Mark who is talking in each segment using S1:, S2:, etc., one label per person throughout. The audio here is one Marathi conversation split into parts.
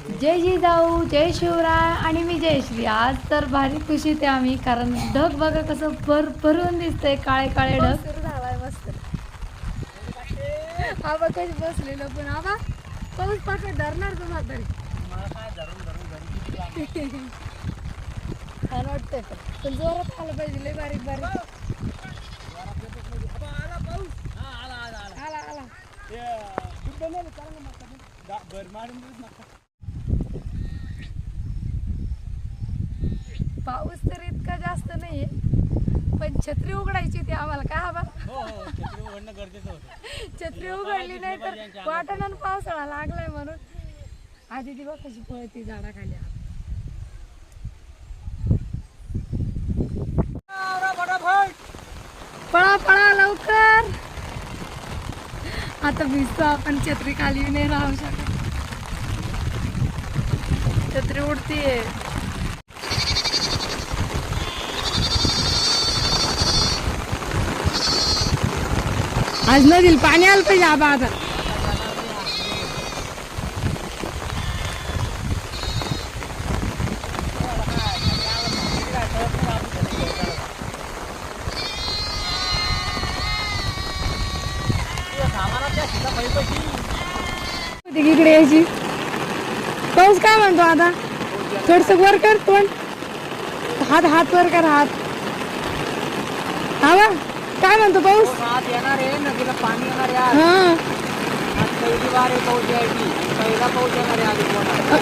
S1: जय जिजाऊ जय शिवराय आणि मी जयश्री आज तर भारी खुशी ते आम्ही कारण ढग बघा कसं भर भरून दिसतंय काळे काळे ढग.
S2: सुरू झालाय मस्त. आबा बसलेलो पण आबा पाऊस पाकड धरणार तो म्हातारी छान वाटतंय पण. जोरात आलं पाहिजे लय बारीक बारीक. आला आला पाऊस तर इतका जास्त नाहीये. पण छत्री उघडायची होती आम्हाला. काय आबा छत्री उघडली नाही तर वाटाणा पावसाळा लागलाय म्हणून. आधी ती बघ कशी पळती झाडाखाली. पळा पळा लवकर. आता भिजतो आपण छत्री खाली नाही राहू शकत. छत्री उडतीये. आज नदील पाणी आलं पाहिजे आबा आता. इकडे यायची. पाऊस काय म्हणतो आता? थोडस वर कर पण हात हात वर कर हात. हा बा. काय म्हणतो पाऊस?
S3: आज येणार आहे नदीला पाणी येणार आहे आज.
S2: हा.
S3: आज पहिली बार आहे पाऊस यायची. पहिला पाऊस येणार आहे आधी कोणा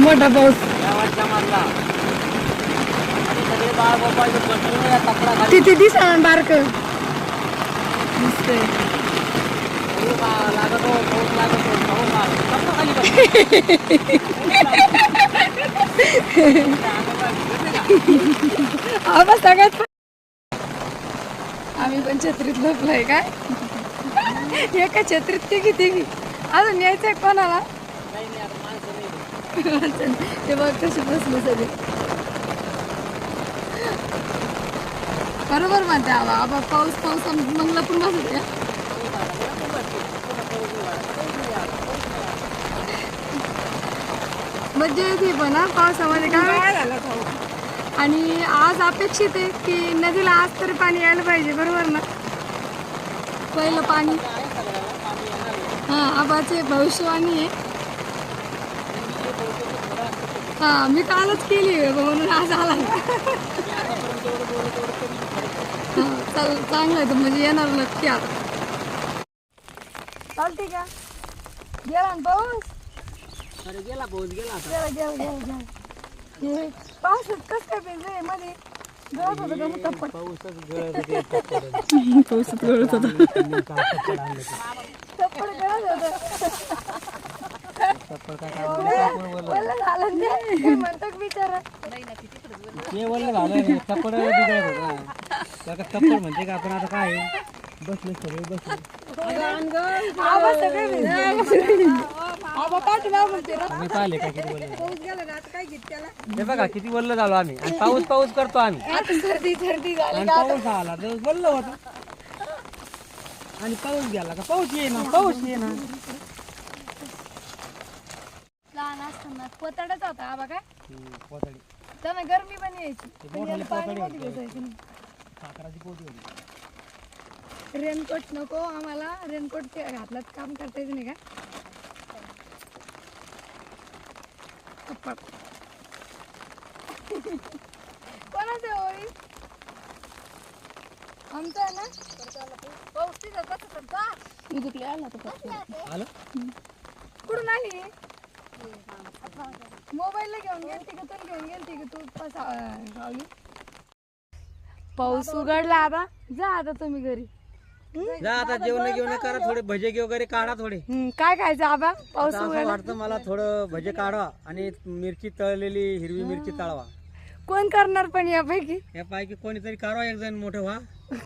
S2: मोठा पाऊस.
S3: या वर्षामधला आणि सगळे बाळ गोपाळचे बसले या कपडा खाली.
S2: तिथे दिसा बारक. दिसतंय.
S3: पाऊस आ- लागतो पाऊस लागतो पाऊस आ- कपडा खाली बस.
S2: आबा सगळ्यात आम्ही पण छत्रीत लपलोय काय? एका छत्रीत तिघी तिघी अजून यायचंय कोणाला? ते बघ कसे बसले सगळे. बरोबर म्हणते आबा. आबा पाऊस पाऊस मंगला पण बसत का मज्जा येते पण हा पावसामध्ये काय? झालं आणि आज अपेक्षित आहे की नदीला आज तरी पाणी यायला पाहिजे बरोबर ना? पहिलं पाणी. हा आबाचे भविष्यवाणी आहे. हा मी कालच केली म्हणून आज आला चल चांगलं आहे तर म्हणजे येणार नक्की आता. चालते का? गेला ना पाऊस?
S3: अरे गेला पाऊस गेला
S2: गेला गेला गेला. हे पावसात कस काय मध्ये? गळत होतं का
S3: होते
S2: पावसात गळत होतं. तप्पट गळत होतं.
S3: काय
S2: वल्ल झालं ते बिचारा.
S3: ते वल्ल झालं तप्पड बिघडत होता. त्याला तप्पड म्हणते का? आपण आता काय? बसले सगळे बसले.
S2: आवाज सगळे भिजले. आबा पाठवा म्हणते रे.
S3: आम्ही पाहिले का किती वल्ल
S2: पाऊस गेला ना आता काय घेत त्याला?
S3: हे बघा किती वल्ल झालो आम्ही. आणि पाऊस पाऊस करतो आम्ही.
S2: आता सर्दी सर्दी झाली
S3: आणि पाऊस आला तर वल्ल होता. आणि पाऊस गेला का? पाऊस येईना पाऊस येईना.
S2: लहान असताना पोताडाच होता आबा काय?
S3: पोतडी.
S2: त्यांना गरमी पण यायची.
S3: ते
S2: पण
S3: मोठाले
S2: याला पाणी
S3: पोतडे
S2: मध्ये
S3: होते.
S2: भेटायचं. नाही.
S3: साखराची पोती होती.
S2: रेनकोट नको आम्हाला रेनकोट ते घातलात काम करता येत नाही का? कोणाचं होळी आमचं आहे ना पाऊस तिथं कसं करता इथुकले आला तो
S3: आलं
S2: कुठून आली मोबाईलला घेऊन गेलती का तू घेऊन गेलती का तू पसा- पाऊस उघडला आता जा आता तुम्ही घरी
S3: जा आता जेवण घेऊन करा थोडे भजे घे वगैरे काढा थोडे.
S2: हम्म, काय खायचं आबा पाऊस
S3: आता असं
S2: उघडला
S3: वाटतं मला थोडं भजे काढवा आणि मिरची तळलेली हिरवी मिरची तळवा.
S2: कोण करणार पण यापैकी?
S3: यापैकी कोणीतरी काढवा एक जण मोठं व्हा.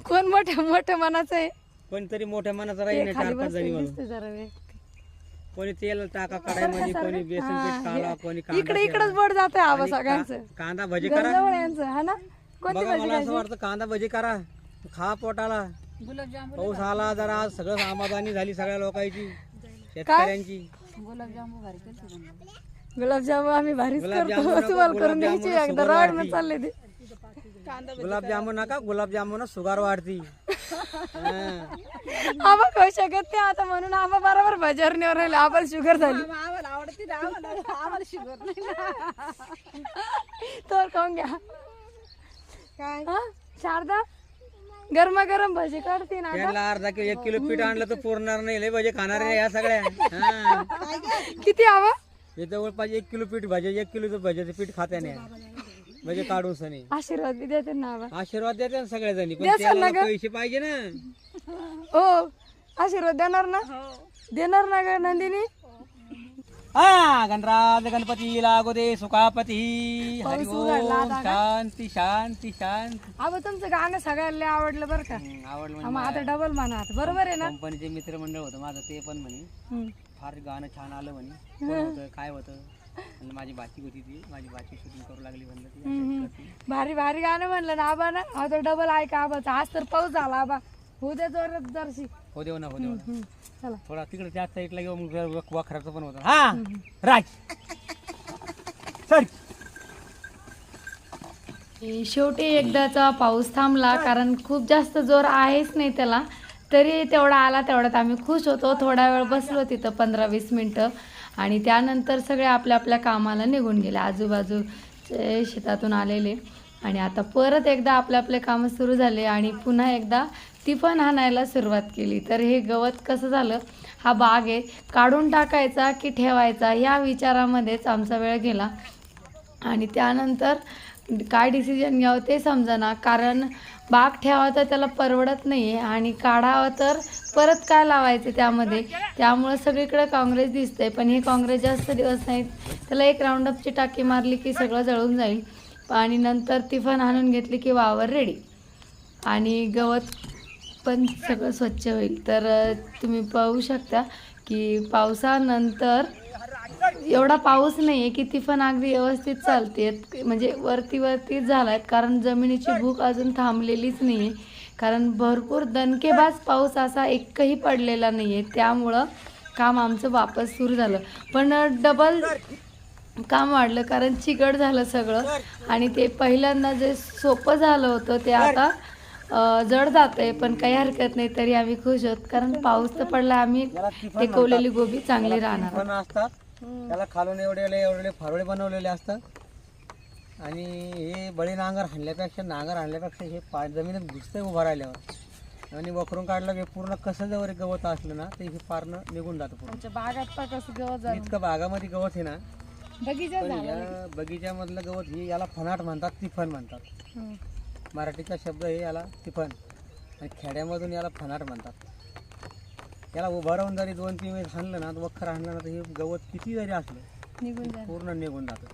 S2: कोण मोठ्या मोठ्या मनाचं आहे?
S3: कोणीतरी मोठ्या मनाचा
S2: ते
S3: राहील
S2: खाली
S3: चार पाच जणी
S2: बसलेलं
S3: म्हणून.
S2: दिसतं जरा
S3: कोणी तेल टाका कढाईमध्ये कोणी बेसन पीठ काढवा कोणी कांदा
S2: इकडे इकडेच बोट जात आहे आबा सगळ्यांचं.
S3: कांदा भजी करा.
S2: यांचं हा ना? कोणती
S3: बघा मला असं वाटतं कांदा भजी करा. खा पोटाला. पाऊस आला जरा आज सगळं समाधानी झाली सगळ्या लोकांची शेतकऱ्यांची.
S2: गुलाबजामुन आम्ही भारीच करतो. तुम्हाला करून द्यायची एकदा रॉड
S3: वाढती.
S2: चालले ते.
S3: गुलाबजामुन नका गुलाबजामुन सुगार वाढती. हा.
S2: आबा खाऊ शकत नाही आता म्हणून आबा बरोबर भजरण्यावर राहिले. आबाला शुगर झाली. तर खाऊन घ्या.
S4: काय?
S2: शारदा? गरमागरम भजी काढते ना
S3: त्यांना अर्धा किलो एक किलो पीठ आणलं तर पुरणार नाही लय भजे खाणार नाही या सगळ्या. हा.
S2: किती आवा
S3: हे जवळपास एक किलो पीठ भाजे एक किलोचं भज्याचं पीठ खात्या नाही म्हणजे काढून सनी.
S2: आशीर्वाद बी देते ना आबा
S3: आशीर्वाद देते ना सगळ्या जणी पण त्याला? पैसे पाहिजे ना.
S2: हो आशीर्वाद देणार ना? देणार ना ग नंदिनी?
S3: हा गणराज गणपती लागो दे सुखापती
S2: पाऊस
S3: हरी
S2: उघडला
S3: ओम
S2: आता का?
S3: शांती शांती शांती
S2: आबा तुमचं गाणं सगळ्याला लय आवडलं बरं का
S3: हम्म, आवडलं म्हणजे
S2: मग आता डबल म्हणा बरोबर आहे ना
S3: कंपनीचे मित्रमंडळ होतं माझं ते पण म्हणे
S2: हम्म.
S3: फार गाणं छान आलं म्हणे कोण होतं काय होतं म्हणलं माझी बाची होती ती माझी बाची शूटिंग करू लागली म्हणलं ती
S2: हम्म. भारी भारी गाणं म्हणलं ना आबा ना आता डबल ऐका आबाचा आज तर पाऊस झाला आबा जोरात जरशी.
S3: हो देऊ ना हो देऊ ना
S2: हम्म, चला.
S3: थोडा तिकडे त्या साईडला मग वखराचं पण होतं. हा राज. सर.
S1: शेवटी एकदाचा पाऊस थांबला कारण खूप जास्त जोर आहेच नाही त्याला. तरी तेवढा आला तेवढ्यात आम्ही खुश होतो. थोडा वेळ बसलो तिथं पंधरा वीस मिनटं. आणि त्यानंतर सगळे आपल्या आपल्या कामाला निघून गेले आजूबाजूचे शेतातून आलेले. आणि आता परत एकदा आपले आपले कामं सुरू झाले आणि पुन्हा एकदा तिफन आणायला सुरुवात केली. तर हे गवत कसं झालं? हा बाग आहे. काढून टाकायचा की ठेवायचा? या विचारामध्येच आमचा वेळ गेला. आणि त्यानंतर काय डिसिजन घ्यावं ते समजना. कारण बाग ठेवा तर त्याला परवडत नाही आहे आणि काढावं तर परत काय लावायचं त्यामध्ये? त्यामुळं सगळीकडे काँग्रेस दिसतंय. पण हे काँग्रेस जास्त दिवस नाहीत. त्याला एक राऊंडअपची टाकी मारली की सगळं जळून जाईल. आणि नंतर तिफन आणून घेतली की वावर रेडी आणि गवत पण सगळं स्वच्छ होईल. तर तुम्ही पाहू शकता की पावसानंतर एवढा पाऊस नाही आहे की ती पण अगदी व्यवस्थित चालते. म्हणजे वरती वरतीच झाला आहेत कारण जमिनीची भूक अजून थांबलेलीच नाही आहे कारण भरपूर दणकेबाज पाऊस असा एकही पडलेला नाही आहे त्यामुळं काम आमचं वापस सुरू झालं. पण डबल काम वाढलं. कारण चिकट झालं सगळं. आणि ते पहिल्यांदा जे सोपं झालं होतं ते आता जड जातंय पण काही हरकत नाही तरी आम्ही खुश आहोत. कारण पाऊस तर पडला आम्ही टेकवलेली गोबी चांगली राहणार.
S3: पण असतात. त्याला खालून एवढे एवढे फारोळे बनवलेले असतात. आणि हे बळी नांगर हाणल्यापेक्षा नांगर हाणल्यापेक्षा हे पा जमिनीत घुसतंय उभं राहिल्यावर. आणि वखरून काढलं की पूर्ण कसं जवळ गवत असलं ना ते हे पारनं निघून जातं पूर्ण.
S2: आमच्या बागात पण कसं गवत
S3: इतकं बागामध्ये गवत आहे ना.
S2: बगीचा
S3: बगीच्यामधलं गवत हे याला फनाट म्हणतात तिफन म्हणतात.
S2: हम्म.
S3: मराठीचा शब्द आहे याला तिफन. आणि खेड्यामधून याला फनाट म्हणतात. याला उभं राहून जरी दोन तीन वेळेस हाणलं ना वखर हाणलं ना तर हे गवत किती जरी असलं
S2: निघून
S3: पूर्ण निघून जातं.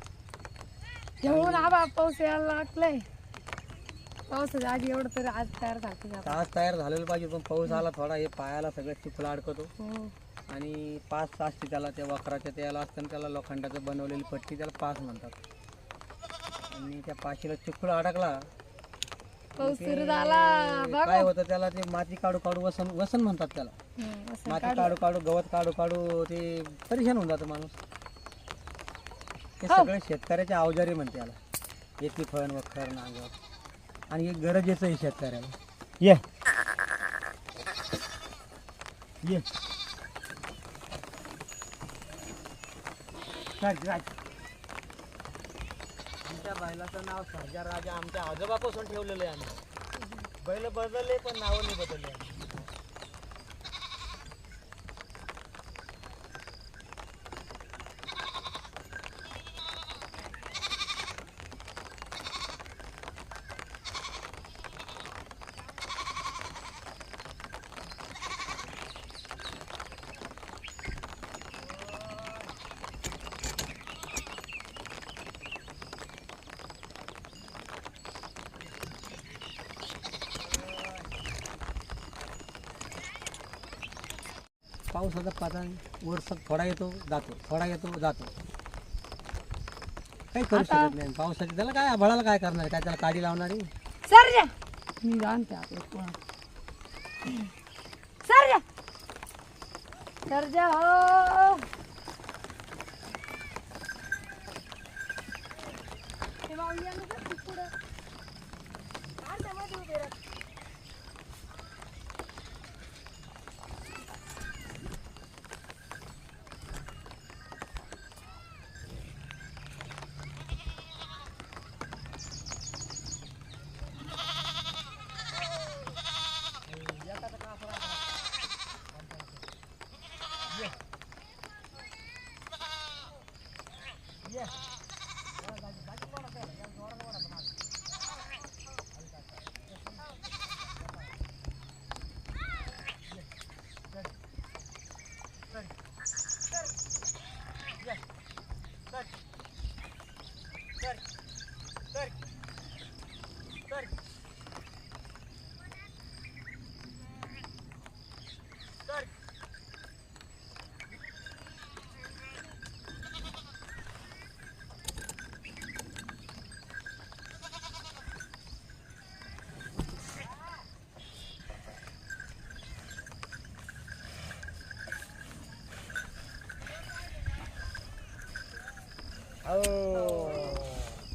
S2: जेवढून आबा पाऊस यायला लागलाय. पावसाच्या आधी एवढं तरी आज तयार झालं
S3: तास तयार झालेलं पाहिजे पण पाऊस आला थोडा हे पायाला सगळं चिखल अडकतो.
S2: हो.
S3: आणि पास असते त्याला त्या वखराच्या त्याला असतं त्याला लोखंडाचं बनवलेली पट्टी त्याला पास म्हणतात. आणि त्या पाशीला चिखल अडकला
S2: पाऊस
S3: ते
S2: सुरू झाला.
S3: काय होतं त्याला ते माती काढू काढू वसन वसन म्हणतात त्याला.
S2: हम्म, असं
S3: माती काढू. काढू गवत काढू काढू ते परेशान होऊन जातं माणूस. ते सगळे शेतकऱ्याच्या अवजारी म्हणते याला. येते फण वखर नांगर. आणि एक गरजेचं आहे शेतकऱ्याला. ये. ये. राज. त्या बैलाचं नाव सहजा राजा आमच्या आजोबापासून ठेवलेलं आहे आम्ही बैल बदलले पण नावं नाही बदलले आम्ही. पावसाचा पाताळ वर्ष थोडा येतो जातो थोडा येतो जातो. काही करू शकत नाही. पावसाचे त्याला काय आभाळाला काय करणार? काय त्याला काडी लावणार?
S2: सर जा. मी जाणते आपलं सर जा. सर जा हो. हे माऊली उभे राहत
S3: Ah!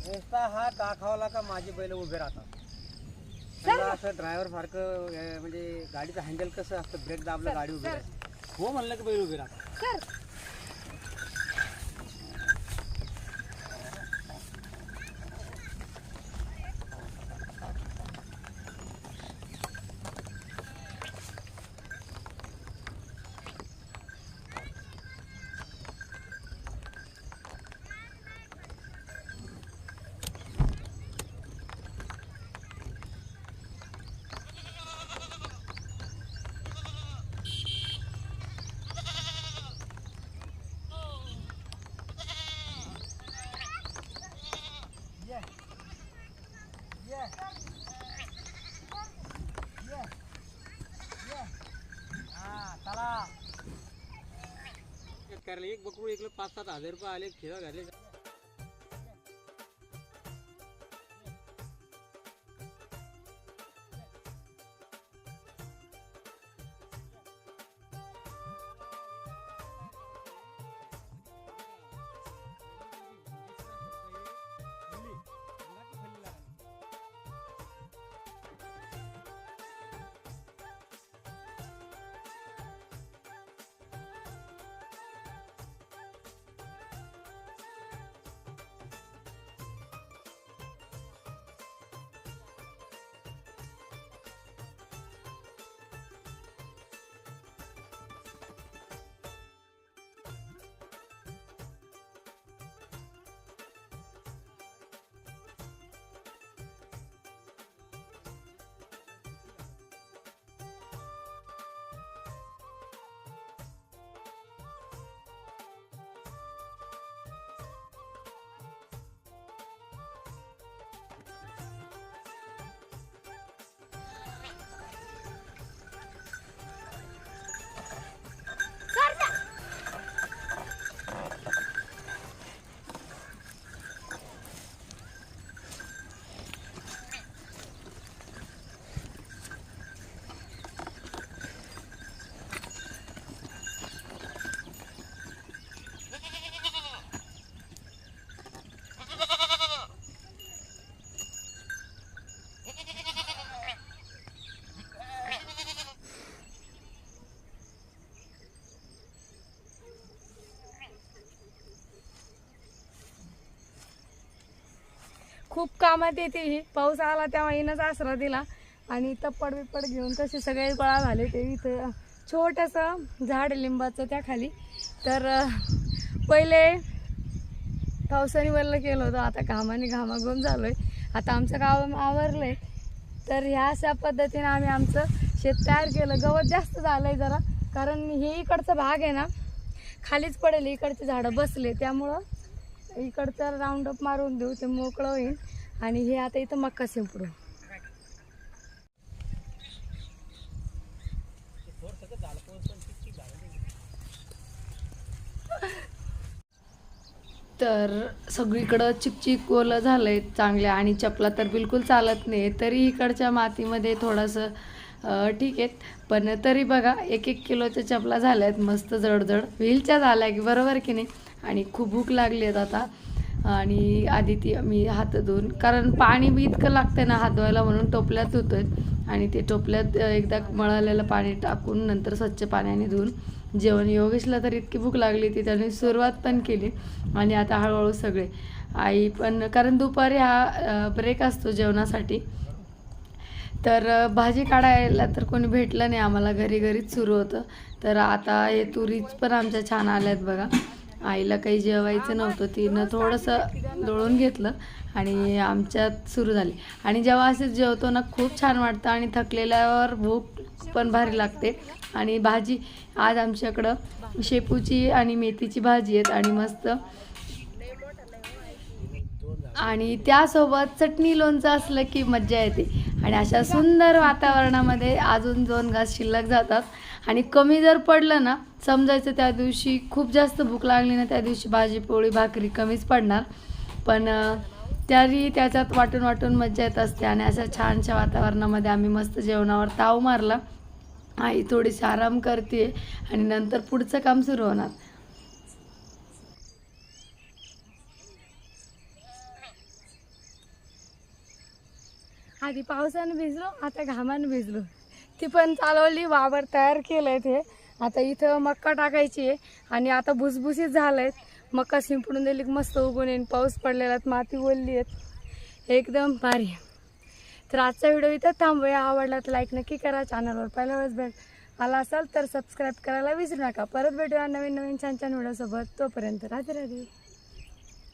S3: नुसता हा दाखवला का माझे बैल उभे राहतात. समजा असं ड्रायव्हर सारखं अं, म्हणजे गाडीचं हँडल कसं असतं? ब्रेक दाबलं गाडी उभी राहते. हो म्हणलं की बैल उभे राहतात.
S2: सर
S3: शेतकऱ्याला एक बकरू एकलं पाच सात हजार रुपये आले खेळ घाले
S2: खूप कामात येते ही. पाऊस आला तेव्हा हिनंच आसरा दिला. आणि तप्पड बिप्पड घेऊन तसे सगळे गोळा झाले ते इथं छोटंसं झाड लिंबाचं त्या खाली. तर पहिले पावसाने वल्ल केलं होतं. आता घामाने घामाघूम झालो आहे आता आमचं गाव आवरलं आहे तर ह्या अशा पद्धतीने आम्ही आमचं शेत तयार केलं. गवत जास्त झालं आहे जरा. कारण हे इकडचा भाग आहे ना खालीच पडेल. इकडचे झाडं बसले. त्यामुळं इकडचं राऊंड अप मारून देऊ ते मोकळं होईल. आणि हे आता इथं मक्का शिंपडू.
S1: तर सगळीकडं चिकचिक ओलं झालंय चांगलं आणि चपला तर बिलकुल चालत नाही. तरी इकडच्या मातीमध्ये थोडंसं ठीक आहेत पण तरी बघा एक एक किलोच्या चपला झाल्या आहेत मस्त जडजड. व्हीलच्या झाल्या की बरोबर की नाही? आणि खूप भूक लागली आहेत आता. आणि आधी ती मी हात धुवून कारण पाणी बी इतकं लागतं ना हात धुवायला म्हणून टोपल्यात धुतोय. आणि ते टोपल्यात एकदा मळालेलं पाणी टाकून नंतर स्वच्छ पाण्याने धुवून जेवण. योगेशला तर इतकी भूक लागली ती त्याने सुरुवात पण केली आणि आता हळूहळू सगळे. आई पण कारण दुपारी हा ब्रेक असतो जेवणासाठी. तर भाजी काढायला तर कोणी भेटलं नाही. आम्हाला घरी घरीच सुरू होतं. तर आता हे तुरीच पण आमच्या छान आल्या आहेत बघा. आईला काही जेवायचं नव्हतं तिनं थोडंसं दळून घेतलं आणि आमच्यात सुरू झाली. आणि जेव्हा असेच जेवतो ना खूप छान वाटतं आणि थकलेल्यावर भूक पण भारी लागते. आणि भाजी आज आमच्याकडं शेपूची आणि मेथीची भाजी आहेत आणि मस्त. आणि त्यासोबत चटणी लोणचं असलं की मज्जा येते. आणि अशा सुंदर वातावरणामध्ये अजून दोन घास शिल्लक जातात. आणि कमी जर पडलं ना समजायचं त्या दिवशी खूप जास्त भूक लागली ना त्या दिवशी भाजी पोळी भाकरी कमीच पडणार. पण अं, तरी त्याच्यात वाटून वाटून मज्जा येत असते आणि अशा छानशा वातावरणामध्ये आम्ही मस्त जेवणावर ताव मारला. आई थोडीशी आराम करते आणि नंतर पुढचं काम सुरू होणार.
S2: आधी पावसानं भिजलो आता घामानं भिजलो. ती पण चालवली वावर तयार केलंय ते. आता इथं मक्का टाकायची आहे आणि आता भुसभुशीत झालंय. मक्का शिंपडून दिली की मस्त उगून येईन. पाऊस पडलेला माती ओलली आहेत. एकदम भारी तर आजचा व्हिडिओ इथं थांबूया. आवडला तर लाईक नक्की करा. चॅनलवर पहिल्या वेळेस भेट आला असाल तर सबस्क्राईब करायला विसरू नका. परत भेटूया नवीन नवीन छान छान व्हिडिओसोबत. तोपर्यंत राधे राधे